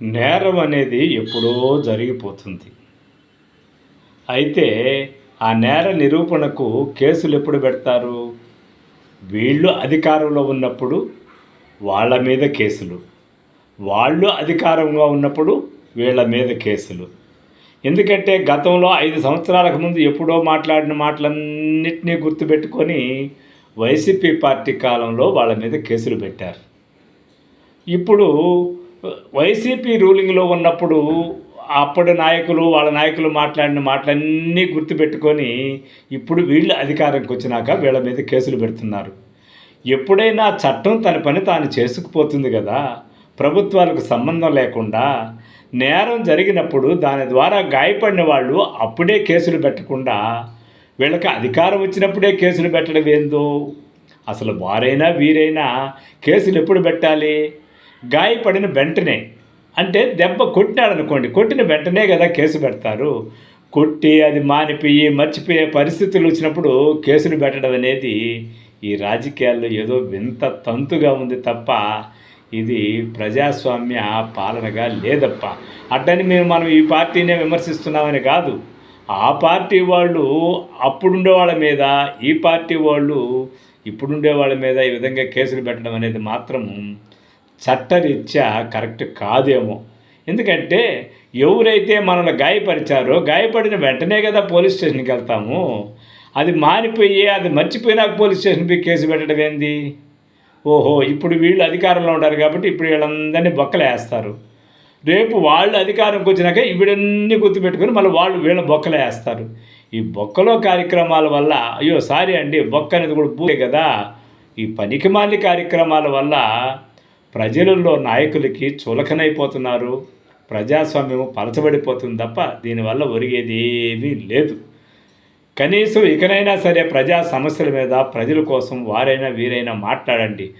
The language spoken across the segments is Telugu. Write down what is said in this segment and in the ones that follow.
నేరం అనేది ఎప్పుడో జరిగిపోతుంది. అయితే ఆ నేర నిరూపణకు కేసులు ఎప్పుడు పెడతారు? వీళ్ళు అధికారంలో ఉన్నప్పుడు వాళ్ళ మీద కేసులు. వాళ్ళు అధికారంగా ఉన్నప్పుడు వీళ్ళ మీద కేసులు. ఎందుకంటే గతంలో ఐదు సంవత్సరాలకు ముందు ఎప్పుడో మాట్లాడిన మాటలన్నింటినీ గుర్తుపెట్టుకొని వైసీపీ పార్టీ కాలంలో వాళ్ళ మీద కేసులు పెట్టారు. ఇప్పుడు వైసీపీ రూలింగ్లో ఉన్నప్పుడు అప్పటి నాయకులు వాళ్ళ నాయకులు మాట్లాడిన మాటలన్నీ గుర్తుపెట్టుకొని ఇప్పుడు వీళ్ళు అధికారంకి వచ్చినాక వీళ్ళ మీద కేసులు పెడుతున్నారు. ఎప్పుడైనా చట్టం తన పని తాను చేసుకుపోతుంది కదా ప్రభుత్వాలకు సంబంధం లేకుండా నేరం జరిగినప్పుడు దాని ద్వారా గాయపడిన వాళ్ళు అప్పుడే కేసులు పెట్టకుండా వీళ్ళకి అధికారం వచ్చినప్పుడే కేసులు పెట్టడం ఏందో? అసలు వారైనా వీరైనా కేసులు ఎప్పుడు పెట్టాలి? గాయపడిన వెంటనే అంటే దెబ్బ కొట్టినాడు అనుకోండి కొట్టిన వెంటనే కదా కేసు పెడతారు. కొట్టి అది మానిపోయి మర్చిపోయే పరిస్థితులు వచ్చినప్పుడు కేసులు పెట్టడం అనేది ఈ రాజకీయాల్లో ఏదో వింత తంతుగా ఉంది తప్ప ఇది ప్రజాస్వామ్య పాలనగా లేదప్ప. అట్టని మేము మనం ఈ పార్టీనే విమర్శిస్తున్నామని కాదు. ఆ పార్టీ వాళ్ళు అప్పుడుండే వాళ్ళ మీద ఈ పార్టీ వాళ్ళు ఇప్పుడుండే వాళ్ళ మీద ఈ విధంగా కేసులు పెట్టడం అనేది మాత్రం చట్టరీత్యా కరెక్ట్ కాదేమో. ఎందుకంటే ఎవరైతే మనల్ని గాయపరిచారో గాయపడిన వెంటనే కదా పోలీస్ స్టేషన్కి వెళ్తాము. అది మానిపోయి అది మర్చిపోయినాక పోలీస్ స్టేషన్కి కేసు పెట్టడం ఏంది? ఓహో ఇప్పుడు వీళ్ళు అధికారంలో ఉంటారు కాబట్టి ఇప్పుడు వీళ్ళందరినీ బొక్కలేస్తారు. రేపు వాళ్ళు అధికారంకి వచ్చినాక ఇవిడన్నీ గుర్తుపెట్టుకొని మళ్ళీ వాళ్ళు వీళ్ళ బొక్కలు వేస్తారు ఈ బొక్కలో కార్యక్రమాల వల్ల అయ్యో సారీ అండి బొక్క అనేది కూడా పూరే కదా. ఈ పనికిమాలి కార్యక్రమాల వల్ల ప్రజలలో నాయకులకి చులకనైపోతున్నారు. ప్రజాస్వామ్యం పలచబడిపోతుంది తప్ప దీనివల్ల ఒరిగేది ఏమీ లేదు. కనీసం ఇకనైనా సరే ప్రజా సమస్యల మీద ప్రజల కోసం వారైనా వీరైనా మాట్లాడండి.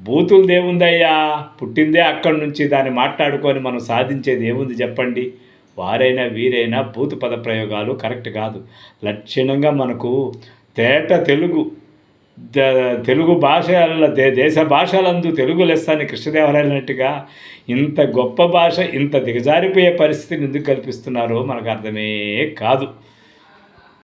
బూతులు దేవుందయ్యా పుట్టిందే అక్కడి నుంచి దాన్ని మాట్లాడుకొని మనం సాధించేది ఏముంది చెప్పండి? వారైనా వీరైనా బూతు పద ప్రయోగాలు కరెక్ట్ కాదు. లక్షణంగా మనకు తేట తెలుగు తెలుగు భాషల దే దేశ భాషలందు తెలుగు లెస్సాన్ని కృష్ణదేవరాయలన్నట్టుగా ఇంత గొప్ప భాష ఇంత దిగజారిపోయే పరిస్థితిని ఎందుకు కల్పిస్తున్నారో మనకు అర్థమే కాదు.